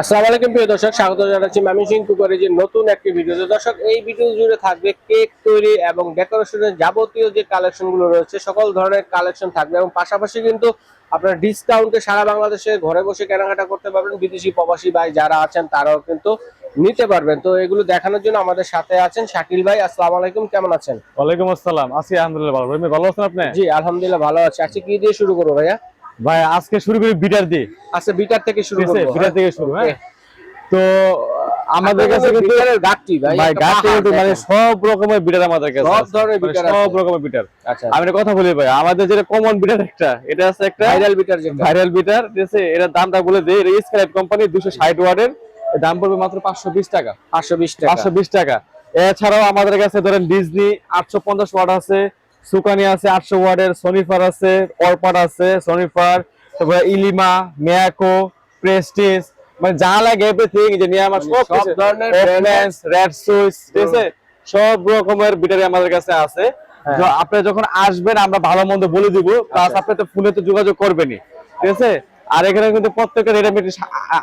আসসালামু আলাইকুম প্রিয় দর্শক স্বাগত জানাচ্ছি মামি সিং কুকারের যে নতুন একটি ভিডিও দর্শক এই ভিডিও জুড়ে থাকবে কেক তৈরি এবং ডেকোরেশনের যাবতীয় যে কালেকশনগুলো রয়েছে সকল ধরনের কালেকশন থাকবে এবং পাশাপাশি কিন্তু আপনার ডিসকাউন্টে সারা বাংলাদেশে ঘরে বসে কেনাকাটা করতে পারবেন। বিদেশি প্রবাসী ভাই যারা আছেন তারাও কিন্তু নিতে পারবেন। তো এগুলো দেখানোর জন্য আমাদের সাথে আছেন শাকিল ভাই। আসসালামু আলাইকুম কেমন আছেন? ওয়ালাইকুম আসসালাম। আছি আলহামদুলিল্লাহ ভালো। ভাই ভালো আছেন আপনি? জি আলহামদুলিল্লাহ ভালো আছি। আজকে কি দিয়ে শুরু করব ভাইয়া? ভাই আজকে শুরু করি বিটার দিয়ে। আচ্ছা বিটার থেকে শুরু করব। বিটার থেকে শুরু হ্যাঁ? তো আমাদের কাছে কিন্তু বিটারের গাঠটি ভাই ভাই একটা কিন্তু মানে সব রকমের বিটার আমাদের কাছে সব ধরনের মানে বিটার সব রকমের বিটার। আচ্ছা। আমি একটা কথা বলি ভাই আমাদের যেটা কমন বিটার একটা এটা আছে একটা ভাইরাল বিটার যেটা। ভাইরাল বিটার ঠিক আছে? এটার দামটা বলে দেই এটা স্ক্র্যাপ কোম্পানি 260 ওয়াটের এর দাম পড়বে মাত্র 520 টাকা। পাঁচশো বিশ টাকা। 520 টাকা। এছাড়াও আমাদের কাছে ধরেন ডিজনি 850 ওয়াট আছে সুকানি আছে 800 ওয়াটের সনিফার আছে অরপাট আছে সনিফার তারপরে ইলিমা মিয়াকো প্রেস্টিজ মানে যা লাগে এভরিথিং যে নিয়ে আমার সব ধরনের রেড সুইচ ঠিক আছে? সব রকমের বিটারি আমাদের কাছে আছে। হ্যাঁ। আপনি যখন আসবেন আমরা ভালো মন্দ বলে দিব প্লাস আচ্ছা। আপনি তো ফোনে তো যোগাযোগ করবেনই ঠিক আছে? আর এখানে কিন্তু প্রত্যেকটা রেট আমি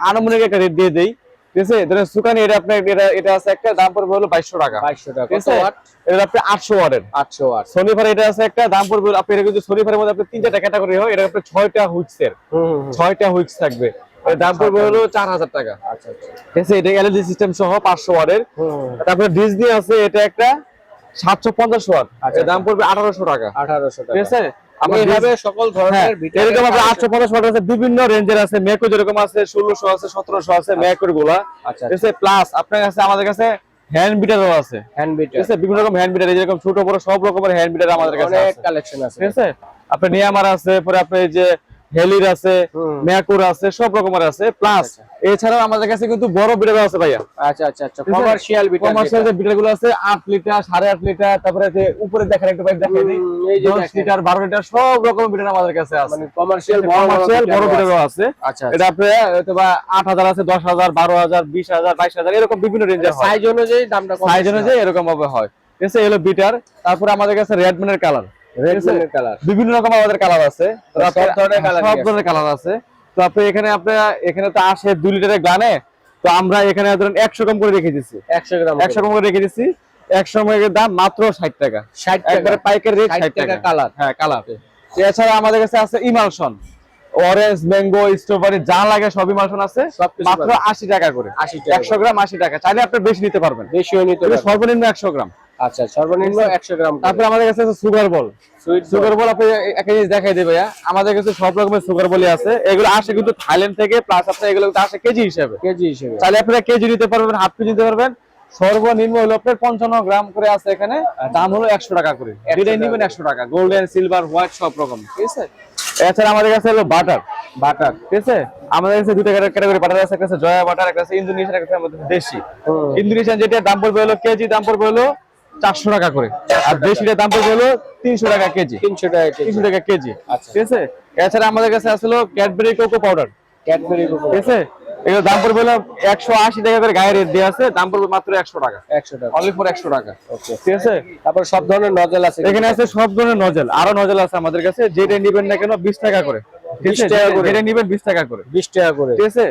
আনুমানিক একটা রেট দিয়ে দেই। ঠিক আছে? সুকানি এটা আপনার এটা এটা আছে একটা দাম পড়বে হলো বাইশশো টাকা। টাকা। কত ওয়াট এটা আপনি আটশো ওয়াটের। আটশো ওয়াট। সনিফার এটা আছে একটা দাম পড়বে আপনি এটা কিন্তু সনিফারের মধ্যে আপনি তিনটা ক্যাটাগরি হয় এটা আপনি ছয়টা হুইক্সের। ছয়টা হুইক্স থাকবে। এর দাম পড়বে হলো চার হাজার টাকা। আচ্ছা আচ্ছা। ঠিক আছে? এটা এলইডি সিস্টেম সহ পাঁচশো ওয়াটের। তারপরে ডিজনি আছে এটা একটা সাতশো পঞ্চাশ ওয়াট। আচ্ছা, এর দাম পড়বে আঠারোশো টাকা। আঠারোশো টাকা। ঠিক আছে? সকল হ্যাঁ, ধরনের এরকম আপনার আটশো পঞ্চাশ ওয়াট আছে বিভিন্ন রেঞ্জের আছে মেকো যেরকম আছে ষোলোশো আছে সতেরোশো আছে মেকোরগুলা আচ্ছা আছে? প্লাস আপনার কাছে আমাদের কাছে হ্যান্ড বিটারও আছে। হ্যান্ড ঠিক বিটার আছে? বিভিন্ন রকম হ্যান্ড বিটার যেরকম ছোট বড় সব রকমের হ্যান্ড বিটার আমাদের কাছে অনেক আছে। কালেকশন আছে। ঠিক আছে? আপনার নিয়ামার আছে পরে আপনি যে হেলির আছে। ম্যাকুর আছে সব রকমের আছে প্লাস এছাড়াও আমাদের কাছে কিন্তু বড় বিটার আছে ভাইয়া। আচ্ছা আচ্ছা আচ্ছা কমার্শিয়াল বিটার কমার্শিয়াল যে বিটারগুলো আছে আট লিটার সাড়ে আট লিটার তারপরে যে উপরে দেখেন একটু এই যে দেখেন। লিটার বারো লিটার সব রকম বিটার আমাদের কাছে আছে। মানে কমার্শিয়াল বড় কমার্শিয়াল বড় বিটারও আছে। আচ্ছা এটা আপনি হয়তো বা আট হাজার আছে দশ হাজার বারো হাজার বিশ হাজার বাইশ হাজার এরকম বিভিন্ন রেঞ্জের হয়। সাইজ অনুযায়ী দামটা কম সাইজ অনুযায়ী এরকম ভাবে হয়। বিটার তারপরে আমাদের কাছে রেডম্যানের কালার বিভিন্ন রকম আমাদের কালার আছে। সব ধরনের কালার আছে। তো আপনি এখানে আপনার এখানে তো আসে দুই লিটারের গানে তো আমরা এখানে ধরেন একশো গ্রাম করে রেখে দিচ্ছি। একশো গ্রাম একশো গ্রাম করে রেখে দিচ্ছি। একশো গ্রামের দাম মাত্র ষাট টাকা। ষাট টাকা। পাইকারি রেট ষাট টাকা টাকা। কালার হ্যাঁ কালার এছাড়া আমাদের কাছে আছে ইমালশন অরেঞ্জ ম্যাঙ্গো স্ট্রবেরি যা লাগে সব ইমালশন আছে। মাত্র আশি টাকা করে। 80 টাকা একশো গ্রাম আশি টাকা। চাইলে আপনি বেশি নিতে পারবেন। বেশিও নিতে পারবেন। সর্বনিম্ন একশো গ্রাম। আচ্ছা সর্বনিম্ন একশো গ্রাম তারপরে আমাদের কাছে আছে sugar ball sweet sugar ball আপনি একটা জিনিস দেখাই দেবে আমাদের কাছে সব রকমের সুগার বলই আছে। এগুলো আসে কিন্তু থাইল্যান্ড থেকে প্লাস আপনার এগুলো কিন্তু আসে কেজি হিসেবে। কেজি হিসেবে। চাইলে আপনারা কেজি নিতে পারবেন হাফ কেজি নিতে পারবেন। সর্বনিম্ন হলো আপনার পঞ্চান্ন গ্রাম করে আছে এখানে। দাম হলো একশো টাকা করে। দুইটাই নিবেন একশো টাকা। গোল্ডেন সিলভার হোয়াইট সব রকম। ঠিক আছে? এছাড়া আমাদের কাছে হলো বাটার বাটার ঠিক আছে? আমাদের কাছে দুটো ক্যাটাগরি বাটার আছে একটা জয়া বাটার একটা আছে ইন্দোনেশিয়ান একটা আছে আমাদের দেশি। ইন্দোনেশিয়ান যেটা দাম পড়বে হলো কেজি দাম পড়বে হলো চারশো টাকা করে। আর দেশিটার দাম পড়বে হলো তিনশো টাকা কেজি। তিনশো টাকা কেজি। তিনশো টাকা কেজি। আচ্ছা। ঠিক আছে? এছাড়া আমাদের কাছে আসলো ক্যাডবেরি কোকো পাউডার ক্যাডবেরি ঠিক আছে? এগুলো দাম পড়বে হলো একশো আশি টাকা করে গায়ে রেট দেওয়া আছে দাম পড়বে মাত্র একশো টাকা। একশো টাকা। অনলি ফর একশো টাকা। ওকে ঠিক আছে? তারপর সব ধরনের নজল আছে। এখানে আছে সব ধরনের নজেল আরও নজেল আছে আমাদের কাছে যেটা নিবেন না কেন বিশ টাকা করে। ঠিক 20 আছে টাকা করে। যেটা নিবেন বিশ টাকা করে। বিশ টাকা করে। ঠিক আছে?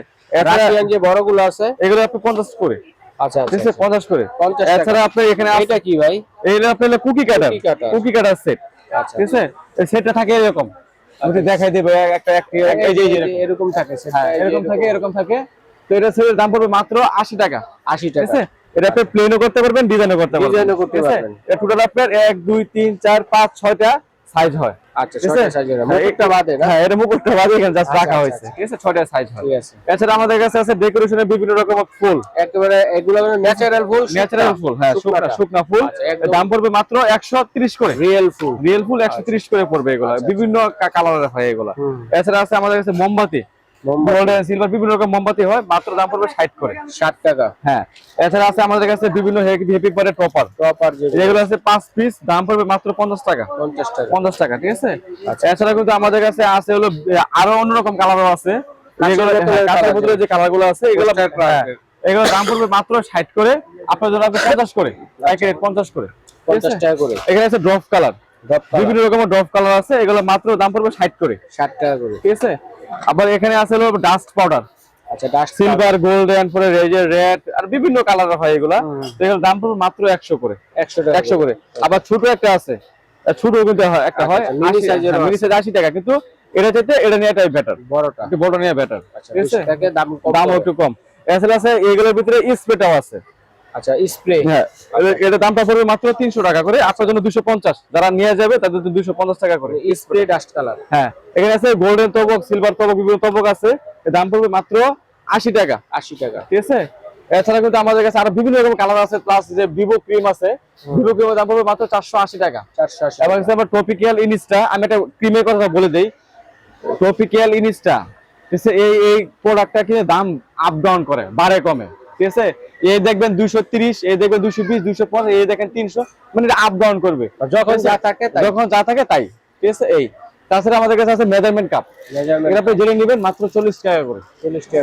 রাশিয়ান যে বড়গুলো আছে এগুলো আপনি পঞ্চাশ করে। আচ্ছা ঠিক আচ্ছা। আছে পঞ্চাশ করে। 50 এছাড়া আপনি এখানে এটা কি ভাই? এইটা আপনি কুকি কাটার। কুকি সেট আচ্ছা। ঠিক আছে? সেটটা থাকে এরকম। যদি দেখাই দেবে একটা এরকম। থাকে এরকম থাকে এরকম। থাকে। তো এটা দাম পড়বে মাত্র আশি টাকা। আশি টাকা। আছে? এটা আপনি প্লেনও করতে পারবেন ডিজাইনও করতে পারবেন। করতে ঠিক আছে? পারবেন। টোটাল আপনার এক দুই তিন চার পাঁচ ছয়টা সাইজ হয়। আচ্ছা হ্যাঁ, বাদে হ্যাঁ এটা মুকুটটা বাদে এখানে জাস্ট আচ্ছা, রাখা আচ্ছা, হয়েছে। ঠিক আছে ছয়টা সাইজ হয় এছাড়া আমাদের কাছে আছে ডেকোরেশনের বিভিন্ন ফুল। একেবারে এগুলো মানে ন্যাচারাল ফুল ন্যাচারাল ফুল হ্যাঁ শুকনা শুকনা ফুল। দাম পড়বে মাত্র একশো তিরিশ করে। রিয়েল ফুল। রিয়েল ফুল একশো তিরিশ করে পড়বে এগুলো। বিভিন্ন কালারের হয় এগুলো। এছাড়া আছে আমাদের কাছে মোমবাতি। গোল্ডেন সিলভার বিভিন্ন রকম মোমবাতি হয় মাত্র দাম পড়বে ষাট করে। ষাট টাকা। হ্যাঁ এছাড়া আছে আমাদের কাছে বিভিন্ন হেপি পরে টপার যে যেগুলো। আছে পাঁচ পিস দাম পড়বে মাত্র পঞ্চাশ টাকা। পঞ্চাশ টাকা। পঞ্চাশ টাকা ঠিক আছে? আচ্ছা। এছাড়া কিন্তু আমাদের কাছে আছে হলো আরও অন্যরকম কালারও আছে। যেগুলো বোতলের হ্যাঁ, কাঁচের যে কালারগুলো আছে এগুলো হ্যাঁ। এগুলো দাম পড়বে মাত্র ষাট করে আপনার জন্য আপনি পঞ্চাশ করে এক রেট পঞ্চাশ করে ঠিক পঞ্চাশ আছে? টাকা করে। এখানে আছে ড্রপ কালার বিভিন্ন রকমের ড্রপ কালার আছে এগুলো মাত্র দাম পড়বে ষাট করে। ষাট টাকা করে। ঠিক আছে? আবার এখানে আছে হলো ডাস্ট পাউডার আচ্ছা ডাস্ট সিলভার গোল্ডেন পরে রেজের রেড আর বিভিন্ন কালার হয় এগুলা। তো এগুলোর দাম পড়বে মাত্র একশো করে। একশো টাকা একশো করে। আবার ছোট একটা আছে। ছোট কিন্তু হয়- একটা হয় আচ্ছা, mini size এরও মিনি সাইজ আশি টাকা। কিন্তু এটা চাইতে এটা নেওয়াটাই বেটার বড়টা। একটু বড় নেওয়া বেটার আচ্ছা ঠিক আছে? দাম কম দাম একটু কম। এছাড়া আছে এগুলোর ভিতরে স্প্রেটাও আছে। আচ্ছা স্প্রে হ্যাঁ এটা- দামটা পড়বে মাত্র তিনশো টাকা করে। আপনার জন্য দুশো পঞ্চাশ। যারা নিয়ে যাবে তাদের জন্য দুশো পঞ্চাশ টাকা করে। স্প্রে ডাস্ট কালার হ্যাঁ এখানে আছে গোল্ডেন তবক সিলভার তবক বিভিন্ন তবক আছে। এর দাম পড়বে মাত্র আশি টাকা। আশি টাকা। ঠিক আছে? এছাড়া কিন্তু আমাদের কাছে আরও বিভিন্ন রকম কালার আছে প্লাস যে ভিভো ক্রিম আছে ভিভো ক্রিমের দাম পড়বে মাত্র চারশো আশি টাকা। চারশো আশি এবার হচ্ছে আবার ট্রপিক্যাল ইনিস্টা আমি একটা ক্রিমের কথা বলে দেই। ট্রপিক্যাল ইনিস্টা ঠিক আছে? এই এই প্রোডাক্টটা কিনে দাম আপ ডাউন করে বাড়ে কমে। ঠিক আছে? এই দেখবেন দুইশো তিরিশ এই দেখবেন দুইশো বিশ দুইশো পঞ্চাশ এই দেখেন তিনশো মানে আপ ডাউন করবে। যখন যা থাকে যখন যা থাকে তাই। ঠিক আছে? এই। তাছাড়া আমাদের কাছে আছে মেজারমেন্ট কাপ এটা আপনি জেনে নেবেন মাত্র চল্লিশ টাকা করে।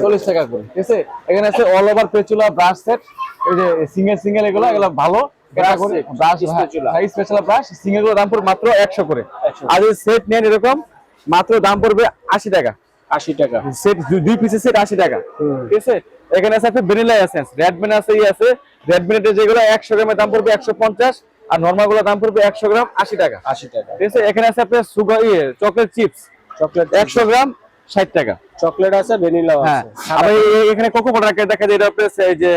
চল্লিশ টাকা করে। ঠিক আছে? এখানে আছে অল ওভার পেচুলা ব্রাশ সেট এই যে সিঙ্গেল সিঙ্গেল এগুলো এগুলো ভালো। স্পেশাল ব্রাশ সিঙ্গেলগুলো দাম পড়বে মাত্র একশো করে। আর এই সেট নেন এরকম মাত্র দাম পড়বে আশি টাকা। আশি টাকা। সেট দুই পিসের সেট আশি টাকা। ঠিক আছে? এখানে আছে একটা ভ্যানিলা এসেন্স রেডমিন আছে ই আছে। রেডমিনের যেগুলো একশো গ্রামের দাম পড়বে একশো পঞ্চাশ আর নর্মালগুলো দাম পড়বে একশো গ্রাম আশি টাকা। আশি টাকা। ঠিক আছে? এখানে আছে আপনার সুগার ইয়ে চকলেট চিপস চকলেট একশো গ্রাম ষাট টাকা। চকলেট আছে ভ্যানিলাও হ্যাঁ। আছে। আবার এই- এখানে কোকো পাউডার দেখা যায় এটা আপনার এই যে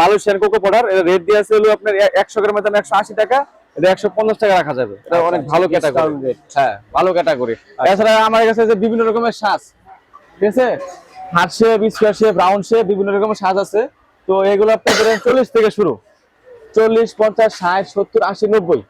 মালয়েশিয়ান কোকো পাউডার রেট দিয়ে আছে হলো আপনার একশো গ্রামের দাম একশো আশি টাকা। এটা টাকা রাখা যাবে। এটা অনেক ভালো ক্যাটাগরি হ্যাঁ ভালো ক্যাটাগরি এছাড়া আমার কাছে যে বিভিন্ন রকমের শ্বাস ঠিক আছে? Heart shape square shape round shape বিভিন্ন রকমের সাজ আছে। তো এগুলো থেকে শুরু। চল্লিশ পঞ্চাশ ষাট সত্তর আশি নব্বই।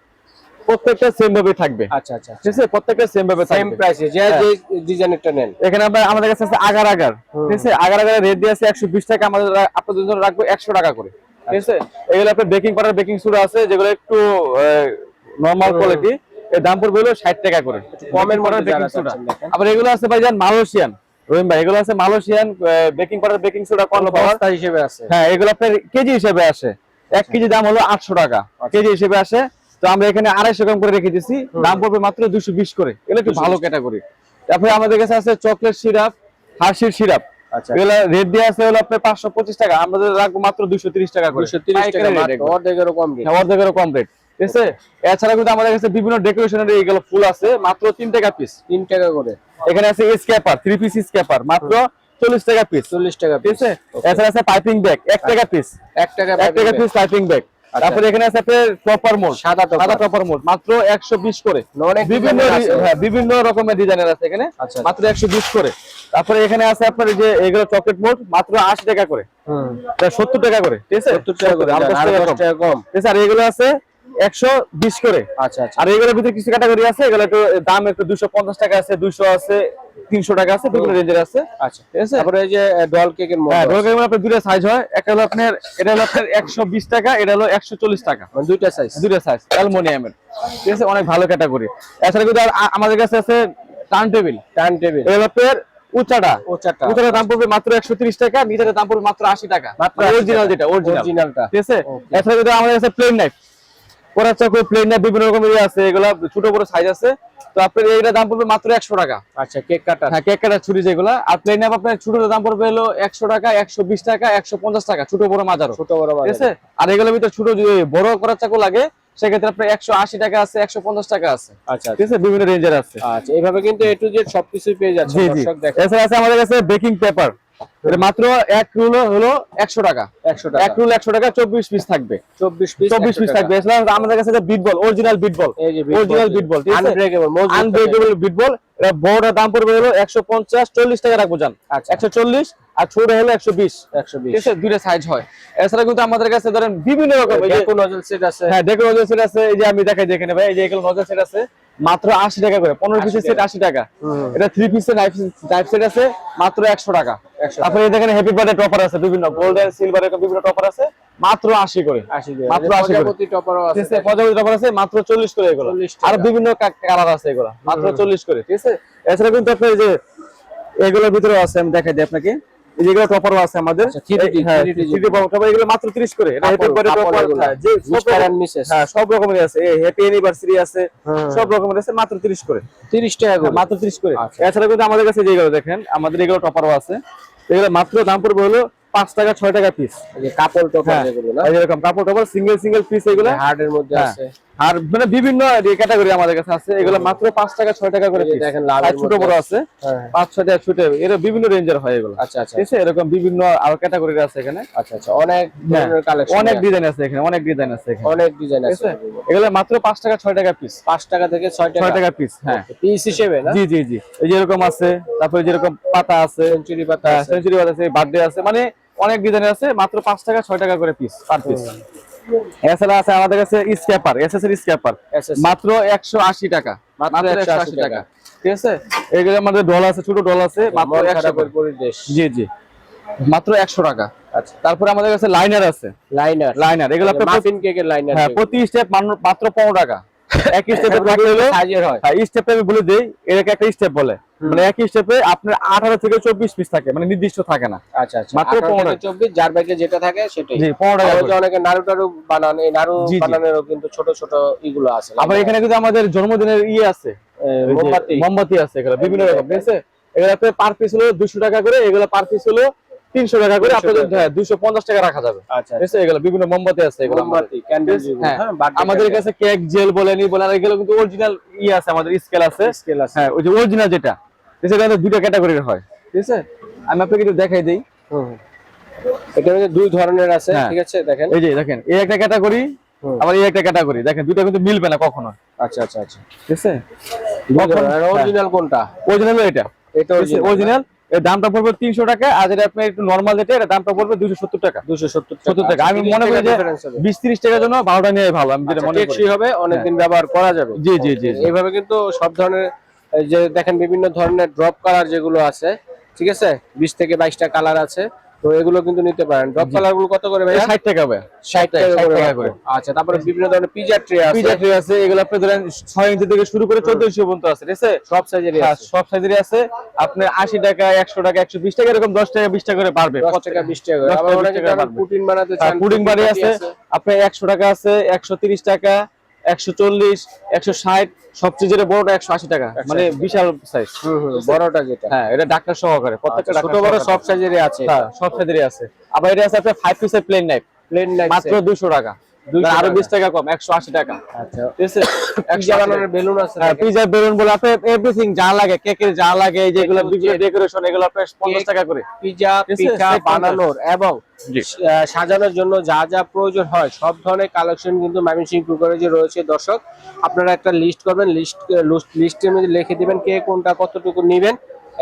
প্রত্যেকটা সেম ভাবে থাকবে। আচ্ছা আচ্ছা ঠিক আছে? প্রত্যেকটা সেম ভাবে সেম প্রাইসে যে হ্যাঁ। যে ডিজাইনেরটা নেন। এখানে আমরা আমাদের কাছে আছে আগার আগার। ঠিক আছে? আগার আগার রেট দিয়ে আছে একশো বিশ টাকা। আমাদের আপনাদের জন্য রাখব একশো টাকা করে। ঠিক আছে? এগুলো আপনার বেকিং পাউডার বেকিং সোডা আছে যেগুলো একটু নর্মাল। কোয়ালিটি এর দাম পড়বে হলো ষাট টাকা করে। কমের মধ্যে baking soda। চাচ্ছেন দেখেন। আবার এগুলো আছে ভাইজান মালয়েশিয়ান। রহিম ভাই এগুলো আছে Malaysian baking powder baking soda corn power বস্তা হিসেবে আছে। হ্যাঁ এগুলো আপনার কেজি হিসেবে আসে। এক কেজি দাম হলো আটশো টাকা। কেজি হিসেবে আসে। তো আমরা এখানে আড়াইশো গ্রাম করে রেখে দিচ্ছি দাম পড়বে মাত্র দুশো বিশ করে। এগুলো একটু ভালো ক্যাটাগরি তারপরে আমাদের কাছে আছে চকলেট সিরাপ হার্শির সিরাপ আচ্ছা রেট দিয়ে আছে হলো আপনার পাঁচশো পঁচিশ টাকা। আমাদের রাখব মাত্র দুশো তিরিশ টাকা করে। দুশো তিরিশ টাকা পাইকারি rate মাত্র, একদম। অর্ধেকেরও কম হ্যাঁ, অর্ধেকেরও কম রেট ঠিক আছে? এছাড়া কিন্তু আমাদের কাছে বিভিন্ন ডেকোরেশনের এইগুলো ফুল আছে মাত্র তিন টাকা পিস তিন টাকা করে। এখানে আছে স্ক্যাপার থ্রি পিস স্ক্যাপার মাত্র চল্লিশ টাকা পিস চল্লিশ টাকা আছে? এছাড়া আছে পাইপিং ব্যাগ এক টাকা পিস এক টাকা এক টাকা পিস পাইপিং ব্যাগ তারপরে এখানে আছে আপনার টপার মোড় সাদা টপার সাদা টপার মোড় মাত্র একশো বিশ করে। অনেক বিভিন্ন হ্যাঁ বিভিন্ন রকমের ডিজাইনের আছে এখানে আচ্ছা। মাত্র একশো বিশ করে। তারপরে এখানে আছে আপনার যে এগুলো চকলেট মোড় মাত্র আশি টাকা করে। হুম। সত্তর টাকা করে ঠিক আছে? সত্তর টাকা করে আর দশ আর টাকা দশ কম। টাকা কম। ঠিক আছে আর এগুলো আছে একশো বিশ করে। আচ্ছা আচ্ছা। আর এগুলোর ভিতরে কিছু ক্যাটাগরি আছে এগুলো একটু দাম একটু দুশো পঞ্চাশ টাকা আছে দুশো আছে তিনশো টাকা আছে বিভিন্ন রেঞ্জের আছে। আচ্ছা। ঠিক আছে? তারপরে এই যে ডল কেকের হ্যাঁ আপনার দুটো সাইজ হয়। একটা হলো আপনার এটা হলো আপনার একশো বিশ টাকা এটা হলো একশো চল্লিশ টাকা। মানে দুইটা সাইজ দুটো সাইজ অ্যালুমিনিয়ামের ঠিক আছে? অনেক ভালো ক্যাটাগরি এছাড়া কিন্তু আমাদের কাছে আছে টার্ন টেবিল টার্ন টেবিল এটা হলো আপনার উচ্চাটা। ও চারটা দাম পড়বে মাত্র একশো তিরিশ টাকা নিচের দাম পড়বে মাত্র আশি টাকা। মাত্র অরিজিনাল যেটা অরিজিনাল অরিজিনালটা ঠিক আছে? এছাড়া কিন্তু আমাদের কাছে প্লেন নাইফ করা চাকু প্লেন নাইফ বিভিন্ন রকমের ইয়ে আছে এগুলা ছোট বড় সাইজ আছে। তো আপনার এইটা দাম পড়বে মাত্র একশো টাকা। আচ্ছা কেক কাটার। হ্যাঁ কেক কাটার ছুরি যেগুলা। আর প্লেন নাইফ আপনার ছোটটার দাম পড়বে হলো একশো টাকা একশো বিশ টাকা একশো পঞ্চাশ টাকা ছোট বড় ছোট বড় ঠিক আছে? আর এগুলোর ভিতরে ছোট বড় চাকু লাগে সেক্ষেত্রে আপনার একশো আশি টাকা আছে একশো পঞ্চাশ টাকা আছে। আচ্ছা ঠিক আছে? বিভিন্ন রেঞ্জের আছে। আচ্ছা এইভাবে কিন্তু এ টু জেড সবকিছুই পেয়ে যাচ্ছে জি জি। দর্শক দেখেন। এছাড়া আছে আমাদের কাছে বেকিং পেপার এটা মাত্র এক রুল হলো একশো টাকা। একশো টাকা। এক রুল একশো টাকা চব্বিশ পিস থাকবে। চব্বিশ পিস চব্বিশ পিস থাকবে। আমাদের কাছে beat ball original beat ball original beat ball unbreakable মজবুত আনব্রেকেবল বিট বল এটা বড় দাম পড়বে হলো একশো পঞ্চাশ চল্লিশ টাকা রাখব জান। আচ্ছা। একশো চল্লিশ আর ছোট হলো একশো বিশ। একশো বিশ। দুইটা সাইজ হয়। এছাড়া কিন্তু আমাদের কাছে ধরেন বিভিন্ন রকম নজল সেট আছে। হ্যাঁ ডেকো নজল সেট আছে। এই যে আমি দেখাই দেখেন ভাই এই যে এগুলো নজল সেট আছে। মাত্র আশি টাকা করে। পনেরো 80 পিসের সেট আশি টাকা। এটা থ্রি পিসের নাইফ সেট আছে মাত্র একশো টাকা। তারপরে এই দেখেন হ্যাপি বার্থডে টপার আছে বিভিন্ন গোল্ডেন সিলভার এরকম বিভিন্ন টপার আছে মাত্র আশি করে। মাত্র 80 করে। প্রজাপতি টপার আছে। মাত্র চল্লিশ করে এগুলো। আর বিভিন্ন কালার আছে এগুলো। মাত্র চল্লিশ করে ঠিক আছে? এছাড়া কিন্তু আপনার এই যে এগুলোর ভিতরে আছে আমি দেখাই দিই আপনাকে। যেগুলো টপারও আছে আমাদের। 3D এই- হ্যাঁ 3D 3D টপার এগুলো মাত্র 30 করে। এটা টপার হ্যাঁ, যে হ্যাঁ সব রকমের আছে। হ্যাপি অ্যানিভার্সারি আছে। সব রকমের আছে মাত্র 30 করে। 30 টাকা করে। মাত্র 30 করে। আচ্ছা। এছাড়া কিন্তু আমাদের কাছে যেগুলো দেখেন আমাদের এগুলো টপারও আছে। এগুলো মাত্র দাম পড়বে হলো 5 টাকা ছয় টাকা পিস কাপড় টপার হ্যাঁ এরকম কাপড় টপার সিঙ্গেল সিঙ্গেল পিস এগুলো। হার্ডের মধ্যে হ্যাঁ। আছে। আর মানে বিভিন্ন ক্যাটাগরি আমাদের কাছে আছে। এগুলো মাত্র পাঁচ টাকা ছয় টাকা করে দেখেন ছোট বড় আছে। হ্যাঁ। 5 6 টাকা ছোট এর বিভিন্ন রেঞ্জের হয় এগুলো। আচ্ছা আচ্ছা। ঠিক আছে? এরকম বিভিন্ন আরও ক্যাটাগরির আছে এখানে। আচ্ছা আচ্ছা। অনেক হ্যাঁ, অনেক ডিজাইন আছে এখানে অনেক ডিজাইন আছে এখানে। অনেক ডিজাইন আছে। এগুলো মাত্র পাঁচ টাকা ছয় টাকা পিস পাঁচ টাকা থেকে ছয় টাকা। 6 টাকা পিস হ্যাঁ। পিস হিসেবে জি জি জি। এই যে এরকম আছে তারপরে যেরকম পাতা আছে। সেঞ্চুরি পাতা সেঞ্চুরি পাতা আছে বার্থডে আছে। মানে অনেক ডিজাইন আছে মাত্র পাঁচ টাকা ছয় টাকা করে পিস পার পিস এছাড়া আছে আমাদের কাছে স্ক্যাপার এসএসএর স্ক্যাপার মাত্র 180 টাকা মাত্র মাত্র 180 180 টাকা। ঠিক আছে? এগুলো আমাদের ডল আছে ছোট ডল আছে মাত্র মন 100 টাকা। জি জি। মাত্র 100 টাকা। আচ্ছা। তারপরে আমাদের কাছে লাইনার আছে। লাইনার লাইনার এগুলো আপনি মাফিন কেকের লাইনার হ্যাঁ প্রতি স্টেপ মাত্র 15 টাকা। এক স্টেপে থাকলে হলো হয়। স্টেপে আমি বলে দেই এটাকে একটা স্টেপ বলে। মানে স্টেপে আপনার 18 থেকে 24 পিস থাকে মানে নির্দিষ্ট থাকে না। আচ্ছা আচ্ছা। মাত্র মাত্র 15 24 যার ব্যাগে যেটা থাকে সেটাই। জি 15 টাকা আর ওই করে। যে অনেকে নাড়ু টাড়ু বানান এই নাড়ু। বানানোরও কিন্তু ছোট ছোট ইগুলো আছে। আবার এখানে কিন্তু আমাদের জন্মদিনের ইয়ে আছে। মোমবাতি। মোমবাতি আছে এগুলো বিভিন্ন রকম ঠিক আছে? এগুলো পার পিস হলো 200 টাকা করে এগুলো পার পিস হলো 300 টাকা করে আপনাদের। হ্যাঁ 250 টাকা রাখা যাবে। আচ্ছা ঠিক এগুলো বিভিন্ন মোমবাতি আছে এগুলো আমাদের। মোমবাতি ক্যান্ডেল হ্যাঁ, আমাদের কাছে কেক জেল বলেন ই বলেন আর এগুলো কিন্তু অরিজিনাল ই আছে আমাদের স্কেল আছে। স্কেল আছে। হ্যাঁ ওই যে অরিজিনাল যেটা। দুটো ক্যাটাগরির হয়। ঠিক আছে? আমি আপনাকে একটু দেখাই দেই। হুম। এটার মধ্যে দুই ধরনের আছে হ্যাঁ। ঠিক আছে? দেখেন। এই যে দেখেন এই একটা ক্যাটাগরি আবার এই একটা ক্যাটাগরি দেখেন দুটো কিন্তু মিলবে না কখনো। আচ্ছা আচ্ছা আচ্ছা। ঠিক আছে? অরিজিনাল কোনটা? অরিজিনাল এটা? এটা অরিজিনাল এর দামটা পড়বে তিনশো টাকা আর যেটা আপনার একটু নর্মাল যেটা এর দামটা পড়বে দুশো সত্তর টাকা। দুশো সত্তর টাকা। আমি মনে করি যে বিশ তিরিশ টাকার জন্য বারোটা নিয়ে ভালো আমি যেটা আচ্ছা, মনে করি। হবে অনেকদিন ব্যবহার করা যাবে। জি, জি, জি, জি। এইভাবে কিন্তু সব ধরনের যে দেখেন বিভিন্ন ধরনের ড্রপ কালার যেগুলো আছে ঠিক আছে? বিশ থেকে বাইশটা কালার আছে। তো এগুলো কিন্তু নিতে পারেন। ড্রপ কালারগুলো কত করে ভাইয়া? ষাট টাকা হবে ষাট টাকা 60 টাকা করে। আচ্ছা তারপরে বিভিন্ন ধরনের পিজা ট্রে আছে। পিজা ট্রে আছে এগুলো আপনি ধরেন ছয় ইঞ্চি থেকে শুরু করে চোদ্দ ইঞ্চি পর্যন্ত আছে ঠিক আছে? সব সাইজেরই হ্যাঁ, আছে। সব সাইজেরই আছে। আপনার আশি টাকা একশো টাকা একশো বিশ টাকা এরকম দশ টাকা বিশ টাকা করে বাড়বে। দশ টাকা বিশ টাকা করে। 10 আবার অনেকে পুটিন বানাতে চান পুডিং বাড়ি আছে। আপনার একশো টাকা আছে একশো তিরিশ টাকা একশো চল্লিশ একশো ষাট সবচেয়ে যেটা বড়টা একশো আশি টাকা। মানে বিশাল সাইজ বড়টা যেটা। হ্যাঁ এটা ডাক্তার সহকারে প্রত্যেকটা আচ্ছা, ছোট বড় সব সাইজেরই আছে হ্যাঁ সব সাইজেরই আছে। আবার এটা আছে আপনার ফাইভ পিসের প্লেন নাইফ প্লেন মাত্র দুশো টাকা। 200 আরও বিশ টাকা কম একশো আশি টাকা। আচ্ছা। বেলুন আছে হ্যাঁ পিজা বেলুন বলে আপনি এভরিথিং যা লাগে কেকের যা লাগে যেগুলো এগুলো বিভিন্ন ডেকোরেশন এগুলো আপনার পঞ্চাশ টাকা করে। পিজা পিঠা বানানোর এবং সাজানোর জন্য যা যা প্রয়োজন হয় সব ধরনের কালেকশন কিন্তু ময়মনসিংহ রয়েছে। দর্শক আপনারা একটা লিস্ট করবেন লিস্ট লিস্টের মধ্যে লিখে দিবেন কে কোনটা কতটুকু নেবেন।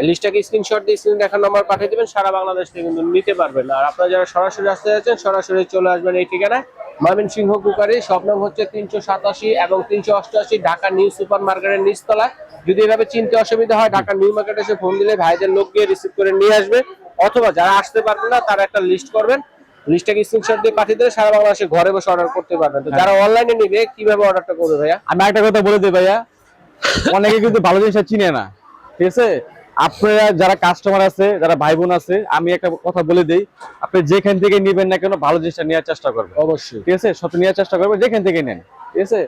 লিস্টটাকে স্ক্রিনশট দিয়ে স্ক্রিন দেখার নাম্বার পাঠিয়ে দিবেন সারা বাংলাদেশ থেকে কিন্তু নিতে পারবেন। আর আপনারা যারা সরাসরি আসতে যাচ্ছেন সরাসরি চলে আসবেন এই ঠিকানায়। ময়মনসিংহ কুকারি, সব নাম হচ্ছে তিনশো সাতাশি এবং তিনশো অষ্টআশি ঢাকা নিউ সুপার মার্কেটের নিচতলায়। যদি এভাবে চিনতে অসুবিধা হয়, ঢাকা নিউ মার্কেটে এসে ফোন দিলে ভাইদের লোক গিয়ে রিসিভ করে নিয়ে আসবে। অথবা যারা আসতে পারবে না, তারা একটা লিস্ট করবেন। দিয়ে পাঠিয়ে সারা ঘরে বসে অর্ডার করতে যারা অনলাইনে নিবে, কীভাবে অর্ডারটা করবে ভাইয়া? আমি একটা কথা বলে দিই ভাইয়া। অনেকে কিন্তু ভালো জিনিসটা চিনে না। ঠিক আছে? আপনারা যারা কাস্টমার আছে যারা ভাই বোন আছে আমি একটা কথা বলে দিই আপনি যেখান থেকে নিবেন না কেন ভালো জিনিসটা নেওয়ার চেষ্টা করবেন। অবশ্যই। ঠিক আছে? সব নেওয়ার চেষ্টা করবেন যেখান থেকে নেন। ঠিক আছে?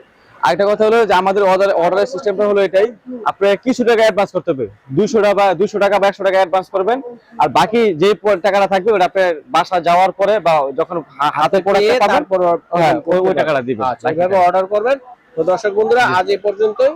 আরেকটা কথা হলো যে আমাদের অর্ডার অর্ডারের সিস্টেমটা হলো এটাই আপনি কিছু টাকা অ্যাডভান্স করতে হবে। দুশো টাকা বা দুশো টাকা বা একশো টাকা অ্যাডভান্স করবেন আর বাকি যে টাকাটা থাকবে ওটা আপনার বাসা যাওয়ার পরে বা যখন হাতে পড়ে তারপর হ্যাঁ, ওই- টাকাটা দিবেন। আচ্ছা এইভাবে অর্ডার করবেন। তো দর্শক বন্ধুরা আজ এই পর্যন্তই।